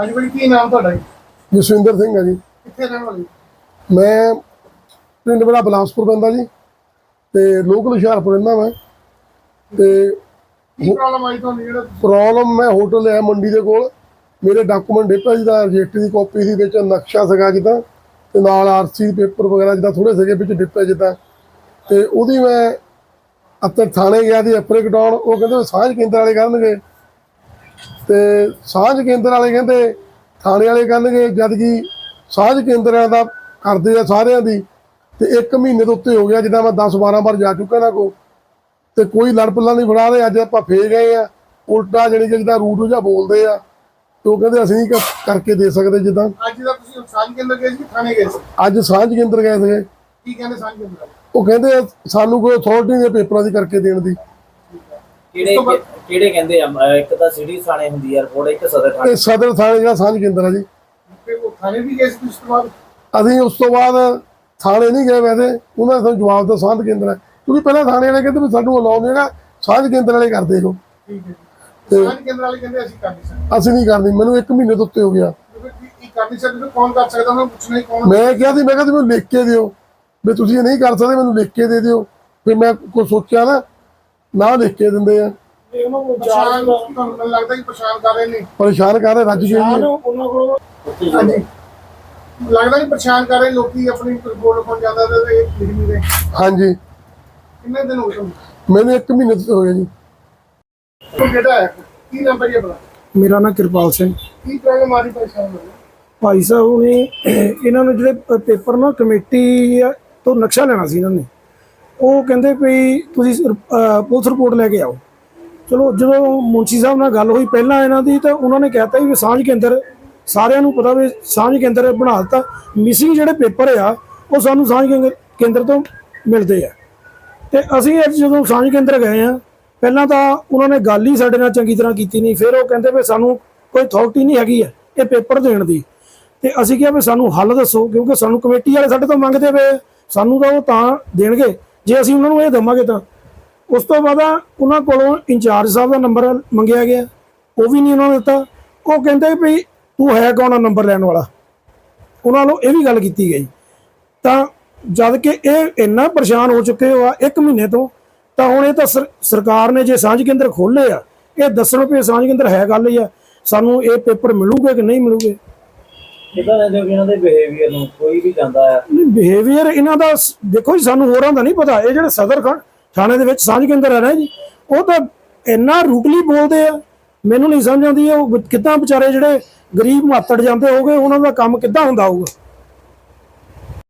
ਹਾਂਜੀ ਬੜੀ ਕੀ ਨਾਮ ਤੁਹਾਡਾ ਜੀ? ਜਸਵਿੰਦਰ ਸਿੰਘ ਹੈ ਜੀ। ਕਿੱਥੇ ਰਹਿਣ ਵਾਲੇ ਮੈਂ ਪਿੰਡ ਬੜਾ ਬਲਾਸਪੁਰ ਪੈਂਦਾ ਜੀ ਤੇ ਲੋਕਲ ਹੁਸ਼ਿਆਰਪੁਰ ਰਹਿੰਦਾ ਮੈਂ ਤੇ ਕੀ ਪ੍ਰੋਬਲਮ ਆਈ ਤੁਹਾਨੂੰ ਜਿਹੜਾ ਪ੍ਰੋਬਲਮ ਮੈਂ ਹੋਟਲ ਹੈ ਮੰਡੀ ਦੇ ਕੋਲ ਮੇਰੇ ਡਾਕੂਮੈਂਟ ਡੇਪਾ ਜੀ ਦਾ ਰਜਿਸਟਰੀ ਦੀ ਕਾਪੀ ਸੀ ਵਿੱਚ ਨਕਸ਼ਾ ਸੀਗਾ ਜਿੱਦਾਂ ਤੇ ਨਾਲ ਆਰਸੀ ਪੇਪਰ ਵਗੈਰਾ ਜਿੱਦਾਂ ਥੋੜੇ ਸੀਗੇ ਵਿੱਚ ਡਿੱਪੇ ਜਿੱਦਾਂ ਤੇ ਉਹਦੀ ਮੈਂ ਅੱਤਰ ਥਾਣੇ ਗਿਆ ਦੀ ਅਪਰੇ ਕਟਾਉਣ ਉਹ ਕਹਿੰਦੇ ਸਾਂਝ ਕੇਂਦਰ ਵਾਲੇ ਕਰਨਗੇ। ਤੇ ਸਾਂਝ ਕੇਂਦਰ ਵਾਲੇ ਕਹਿੰਦੇ ਥਾਣੇ ਵਾਲੇ ਕਰਨਗੇ ਜਦ ਕਿ ਸਾਂਝ ਕੇਂਦਰਾਂ ਦਾ ਕਰਦੇ ਆ ਸਾਰਿਆਂ ਦੀ ਤੇ 1 ਮਹੀਨੇ ਤੋਂ ਉੱਤੇ ਹੋ ਗਿਆ ਜਿੱਦਾਂ ਮੈਂ 10 12 ਵਾਰ ਜਾ ਚੁੱਕਾ ਨਾ ਕੋ ਤੇ ਕੋਈ ਲੜ ਪੱਲਾ ਨਹੀਂ ਫੜਾ ਰਹੇ ਅੱਜ ਆਪਾਂ ਫੇਰ ਗਏ ਆ। ਉਲਟਾ ਜਿਹੜੀ ਜਿੱਦਾਂ ਰੂਟ ਜਿਹਾ ਬੋਲਦੇ ਆ ਤੇ ਕਹਿੰਦੇ ਅਸੀਂ ਕਰਕੇ ਦੇ ਸਕਦੇ ਜਿੱਦਾਂ। ਅੱਜ ਦਾ ਤੁਸੀਂ ਸਾਂਝ ਕੇਂਦਰ ਗਏ ਸੀ ਥਾਣੇ ਗਏ ਸੀ? ਅੱਜ ਸਾਂਝ ਕੇਂਦਰ ਗਏ ਸੀਗੇ। ਕੀ ਕਹਿੰਦੇ ਸਾਂਝ ਕੇਂਦਰ? ਉਹ ਕਹਿੰਦੇ ਸਾਨੂੰ ਕੋਈ ਅਥਾਰਟੀ ਨਹੀਂ ਪੇਪਰਾਂ ਦੀ ਕਰਕੇ ਦੇਣ ਦੀ। ਕਿਹੜੇ ਕਿਹੜੇ ਕਹਿੰਦੇ ਆ ਇੱਕ ਤਾਂ ਸਿਟੀ ਥਾਣੇ ਹੁੰਦੀ ਆ ਰਿਪੋਰਟ ਇੱਕ ਸਦਰ ਥਾਣੇ। ਇਹ ਸਦਰ ਥਾਣੇ ਜਿਹੜਾ ਸਾਂਝ ਕੇਂਦਰ ਆ ਜੀ। ਉਹ ਥਾਣੇ ਵੀ ਗਏ ਸੀ ਉਸ ਤੋਂ ਬਾਅਦ? ਅਸੀਂ ਉਸ ਤੋਂ ਬਾਅਦ ਥਾਣੇ ਨਹੀਂ ਗਏ ਵੈਸੇ ਉਹਨਾਂ ਨੇ ਸਾਨੂੰ ਜਵਾਬ ਦਾ ਸਾਂਝ ਕੇਂਦਰ ਹੈ ਕਿਉਂਕਿ ਪਹਿਲਾਂ ਥਾਣੇ ਵਾਲੇ ਕਹਿੰਦੇ ਵੀ ਸਾਨੂੰ ਅਲਾਉ ਨਹੀਂ ਹੈਗਾ ਸਾਂਝ ਕੇਂਦਰ ਵਾਲੇ ਕਰਦੇ ਜੋ ਠੀਕ ਹੈ ਜੀ। ਸਾਂਝ ਕੇਂਦਰ ਵਾਲੇ ਕਹਿੰਦੇ ਅਸੀਂ ਕਰ ਨਹੀਂ ਸਕਦੇ। ਅਸੀਂ ਨਹੀਂ ਕਰਨੀ ਮੈਨੂੰ 1 ਮਹੀਨੇ ਤੋਂ ਉੱਤੇ ਹੋ ਗਿਆ। ਮੈਂ ਕਿਹਾ ਸੀ ਮੈਂ ਕਿਹਾ ਤੁਸੀਂ ਮੈਨੂੰ ਲਿਖ ਕੇ ਦਿਓ। ਵੀ ਤੁਸੀਂ ਇਹ ਨਹੀਂ ਕਰ ਸਕਦੇ ਮੈਨੂੰ ਲਿਖ ਕੇ ਦੇ ਦਿਓ। ਫਿਰ ਮੈਂ ਕੋਈ ਸੋਚਿਆ ਨਾ ਨਾ ਲਿਖ ਕੇ ਦਿੰਦੇ ਆ। ਤੁਹਾਨੂੰ ਮੈਨੂੰ ਲੱਗਦਾ ਕਿ ਕਰ ਰਹੇ ਨੇ। ਪਰੇਸ਼ਾਨ ਕਰ ਰਹੇ ਰੱਜ ਗਏ ਜੀ ਉਹਨਾਂ ਕੋਲ ਹਾਂਜੀ। ਲੱਗਦਾ ਨਹੀਂ ਪਛਾਣ ਕਰ ਰਹੇ ਲੋਕੀ ਆਪਣੀ ਰਿਪੋਰਟ ਲਿਖਾਉਣ ਜਾਂਦਾ ਤੇ ਇਹ ਲਿਖ ਨਹੀਂ ਰਹੇ। ਹਾਂਜੀ। ਕਿੰਨੇ ਦਿਨ ਹੋ ਗਏ ਤੁਹਾਨੂੰ? ਮੈਨੂੰ 1 ਮਹੀਨੇ ਤੋਂ ਹੋ ਗਿਆ ਜੀ। ਉਹ ਜਿਹੜਾ ਹੈ? ਕੀ ਨੰਬਰ ਹੈ ਆਪਣਾ? ਮੇਰਾ ਨਾਮ ਕਿਰਪਾਲ ਸਿੰਘ। ਕੀ ਪ੍ਰੋਬਲਮ ਆ ਰਹੀ ਪਰੇਸ਼ਾਨ ਹੋ ਰਹੇ ਭਾਈ ਸਾਹਿਬ ਨੇ ਇਹਨਾਂ ਨੂੰ ਜਿਹੜੇ ਪੇਪਰ ਨਾ ਕਮੇਟੀ ਤੋਂ ਨਕਸ਼ਾ ਲੈਣਾ ਸੀ ਇਹਨਾਂ ਨੇ। ਉਹ ਕਹਿੰਦੇ ਵੀ ਤੁਸੀਂ ਸ- ਅਹ ਪੁਲਿਸ ਰਿਪੋਰਟ ਲੈ ਕੇ ਆਓ। ਚਲੋ ਜਦੋਂ ਮੁਨਸ਼ੀ ਸਾਹਿਬ ਨਾਲ ਗੱਲ ਹੋਈ ਪਹਿਲਾਂ ਇਹਨਾਂ ਦੀ ਤਾਂ ਉਹਨਾਂ ਨੇ ਕਹਿਤਾ ਵੀ ਸਾਂਝ ਕੇਂਦਰ ਸਾਰਿਆਂ ਨੂੰ ਪਤਾ ਵੀ ਸਾਂਝ ਕੇਂਦਰ ਬਣਾ ਦਿੱਤਾ। ਮਿਸਿੰਗ ਜਿਹੜੇ ਪੇਪਰ ਆ, ਉਹ ਸਾਨੂੰ ਸਾਂਝ ਕੇਂਦਰ- ਕੇਂਦਰ ਤੋਂ ਮਿਲਦੇ ਆ। ਤੇ ਅਸੀਂ ਅੱਜ ਜਦੋਂ ਸਾਂਝ ਕੇਂਦਰ ਗਏ ਆ, ਪਹਿਲਾਂ ਤਾਂ ਉਹਨਾਂ ਨੇ ਗੱਲ ਹੀ ਸਾਡੇ ਨਾਲ ਚੰਗੀ ਤਰ੍ਹਾਂ ਕੀਤੀ ਨਹੀਂ। ਫਿਰ ਉਹ ਕਹਿੰਦੇ ਵੀ ਸਾਨੂੰ ਕੋਈ ਅਥਾਰਟੀ ਨਹੀਂ ਹੈਗੀ ਹੈ ਇਹ ਪੇਪਰ ਦੇਣ ਦੀ। ਤੇ ਅਸੀਂ ਕਿਹਾ ਵੀ ਸਾਨੂੰ ਹੱਲ ਦੱਸੋ, ਕਿਉਂਕਿ ਸਾਨੂੰ ਕਮੇਟੀ ਵਾਲੇ ਸਾਡੇ ਤੋਂ ਮੰਗਦੇ ਪਏ ਆ। ਸਾਨੂੰ ਤਾਂ ਉਹ ਤਾਂ ਦੇਣਗੇ। ਜੇ ਅਸੀਂ ਉਹਨਾਂ ਨੂੰ ਇਹ ਦੇਵਾਂਗੇ ਤਾਂ ਉਸ ਤੋਂ ਬਾਅਦ ਉਹਨਾਂ ਕੋਲੋਂ ਇੰਚਾਰਜ ਸਾਹਿਬ ਦਾ ਨੰਬਰ ਮੰਗਿਆ ਗਿਆ। ਉਹ ਵੀ ਨਹੀਂ ਉਹਨਾਂ ਨੇ ਦਿੱਤਾ। ਉਹ ਕਹਿੰਦੇ ਵੀ ਤੂੰ ਹੈ ਕੌਣ ਆ ਨੰਬਰ ਲੈਣ ਵਾਲਾ? ਉਹਨਾਂ ਨੂੰ ਇਹ ਵੀ ਗੱਲ ਕੀਤੀ ਗਈ। ਤਾਂ ਜਦ ਕਿ ਇਹ ਇੰਨਾ ਪਰੇਸ਼ਾਨ ਹੋ ਚੁੱਕੇ ਹੋ ਆ ਇੱਕ ਮਹੀਨੇ ਤੋਂ, ਤਾਂ ਹੁਣ ਇਹ ਤਾਂ ਸਰਕਾਰ ਨੇ ਜੇ ਸਾਂਝ ਕੇਂਦਰ ਖੋਲੇ ਆ, ਇਹ ਦੱਸਣ ਵੀ ਸਾਂਝ ਕੇਂਦਰ ਹੈ ਗੱਲ ਹੀ ਆ। ਸਾਨੂੰ ਇਹ ਪੇਪਰ ਮਿਲੂਗੇ ਕਿ ਨਹੀਂ ਮਿਲੂਗੇ? ਕਿਦਾਂ ਦੇ ਇਹਨਾਂ ਦੇ ਬਿਹੇਵੀਅਰ ਨੂੰ ਕੋਈ ਵੀ ਜਾਂਦਾ ਆ? ਬਿਹੇਵੀਅਰ ਇਹਨਾਂ ਦਾ ਸ- ਦੇਖੋ ਜੀ, ਸਾਨੂੰ ਹੋਰਾਂ ਦਾ ਨਹੀਂ ਪਤਾ। ਇਹ ਜਿਹੜੇ ਸਦਰ ਖਾ- ਥਾਣੇ ਦੇ ਵਿੱਚ ਸਾਂਝ ਕੇਂਦਰ ਹੈ ਨਾ ਜੀ, ਉਹ ਤਾਂ ਇੰਨਾ ਰੂਟਲੀ ਬੋਲਦੇ ਆ। ਮੈਨੂੰ ਨਹੀਂ ਸਮਝ ਆਉਂਦੀ ਉਹ ਕਿੱਦਾਂ ਵਿਚਾਰੇ ਜਿਹੜੇ ਗਰੀਬ ਮਾਤੜ ਜਾਂਦੇ ਹੋਗੇ, ਉਹਨਾਂ ਦਾ ਕੰਮ ਕਿੱਦਾਂ ਹੁੰਦਾ ਹੋਊਗਾ?